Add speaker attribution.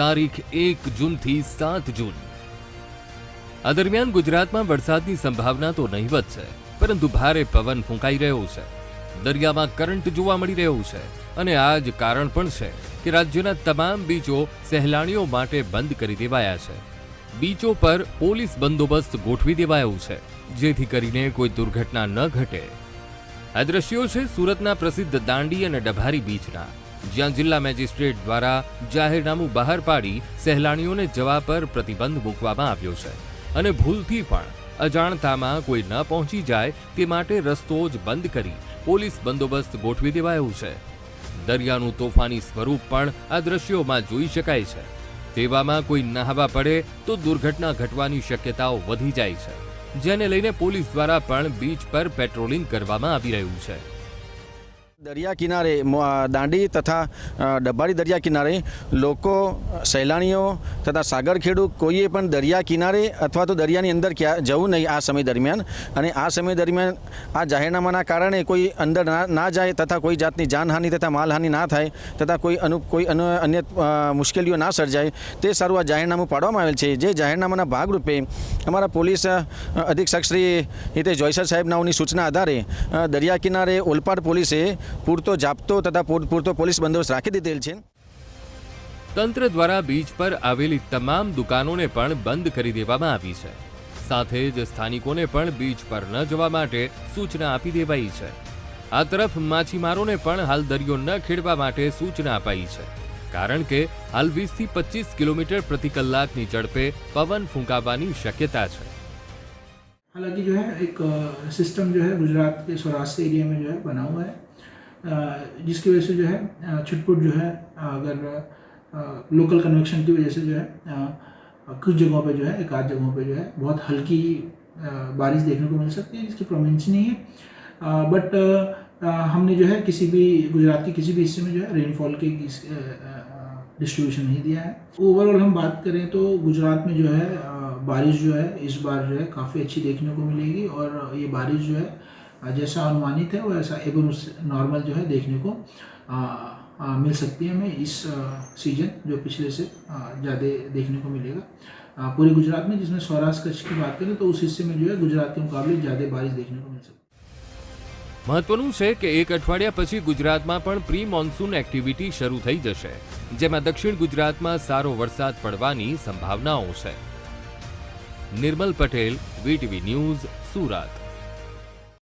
Speaker 1: તારીખ એક જૂનથી સાત જૂન. આ દરમિયાન ગુજરાતમાં વરસાદની સંભાવના તો નહીવત છે, પરંતુ ભારે પવન ફૂંકાઈ રહ્યો છે. દરિયામાં કરંટ જોવા મળી રહ્યો છે અને આ જ કારણ પણ છે કે રાજ્યના તમામ બીચો સહેલાણીઓ માટે બંધ કરી દેવાયા છે. બીચો પર પોલીસ બંદોબસ્ત ગોઠવી દેવાયો છે, જેથી કરીને કોઈ દુર્ઘટના ન ઘટે. આ દ્રશ્યો છે સુરતના પ્રસિદ્ધ દાંડી અને ડભારી બીચના. જ્યાં જિલ્લા મેજિસ્ટ્રેટ દ્વારા જાહેરનામું બહાર પાડી સહેલાણીઓને જવા પર પ્રતિબંધ મૂકવામાં આવ્યો છે. અને ભૂલથી પણ અજાણતામાં કોઈ ન પહોંચી જાય તે માટે રસ્તો જ બંધ કરી પોલીસ બંદોબસ્ત ગોઠવી દેવાયો છે. દરિયાનું તોફાની સ્વરૂપ પણ આ દ્રશ્યોમાં જોઈ શકાય છે. તેવામાં કોઈ નહાવા પડે તો દુર્ઘટના ઘટવાની શક્યતાઓ વધી જાય છે. જેને લઈને પોલીસ દ્વારા પણ બીચ પર પેટ્રોલિંગ કરવામાં આવી રહ્યું છે.
Speaker 2: દરિયા કિનારે દાંડી તથા અ, ડબ્બારી દરિયા કિનારે લોકો સહેલાણીઓ તથા સાગર ખેડૂત કોઈએ પણ દરિયા કિનારે અથવા તો દરિયાની અંદર ક્યાં જવું નહીં આ સમય દરમિયાન. અને આ સમય દરમિયાન આ જાહેરનામાના કારણે કોઈ અંદર ના જાય તથા કોઈ જાતની જાનહાનિ તથા માલહાનિ ના થાય તથા કોઈ અનુ કોઈ અનુ અન્ય મુશ્કેલીઓ ના સર્જાય તે સારું આ જાહેરનામું પાડવામાં આવેલ છે. જે જાહેરનામાના ભાગરૂપે અમારા પોલીસ અધિક્ષક શ્રી હિતેશ જોયસર સાહેબ નાઓની સૂચના આધારે દરિયા કિનારે ઓલપાડ પોલીસે પૂરતો જાપતો તથા પૂર- પૂરતો પોલીસ બંદોબસ્ત રાખી દીધેલ છે.
Speaker 1: તંત્ર દ્વારા બીચ પર આવેલી તમામ દુકાનોને પણ બંધ કરી દેવામાં આવી છે. સાથે જ સ્થાનિકોને પણ બીચ પર ન જવા માટે સૂચના આપી દેવાઈ છે. આ તરફ માછીમારોને પણ હાલ દરિયો ન ખેડવા માટે સૂચના અપાઈ છે. કારણ કે હાલ વીસથી પચીસ કિલોમીટર પ્રતિ કલાકની ઝડપે પવન ફૂંકાવાની શક્યતા છે
Speaker 3: हालांकि जो है एक सिस्टम जो है गुजरात के सौराष्ट्र एरिया में जो है बना हुआ है अ, जिसकी वजह से जो है अ, छुटपुट जो है अगर लोकल कन्वेक्शन की वजह से जो है अ, कुछ जगहों पे जो है एक आध जगहों पे जो है बहुत हल्की अ, बारिश देखने को मिल सकती है जिसकी प्रोमिनेंस नहीं है बट हमने जो है किसी भी गुजरात के किसी भी हिस्से में जो है रेनफॉल के डिस्ट्रीब्यूशन नहीं दिया है। ओवरऑल हम बात करें तो गुजरात में जो है बारिश जो है इस बार जो है काफ़ी अच्छी देखने को मिलेगी और ये बारिश जो है जैसा अनुमानित है वैसा एवं उस नॉर्मल जो है देखने को अ, अ, मिल सकती है हमें इस सीज़न जो पिछले से ज़्यादा देखने को मिलेगा। पूरे गुजरात में जिसमें सौराष्ट्र कच्छ की बात करें तो उस हिस्से में जो है गुजरात के मुकाबले ज़्यादा बारिश देखने को मिल सकती है।
Speaker 1: મહત્વનું છે કે એક અઠવાડિયા પછી ગુજરાતમાં પણ પ્રી મોન્સૂન એક્ટિવિટી શરૂ થઈ જશે, જેમાં દક્ષિણ ગુજરાતમાં સારો વરસાદ પડવાની સંભાવનાઓ છે. Nirmal Patel, VTV news, Surat.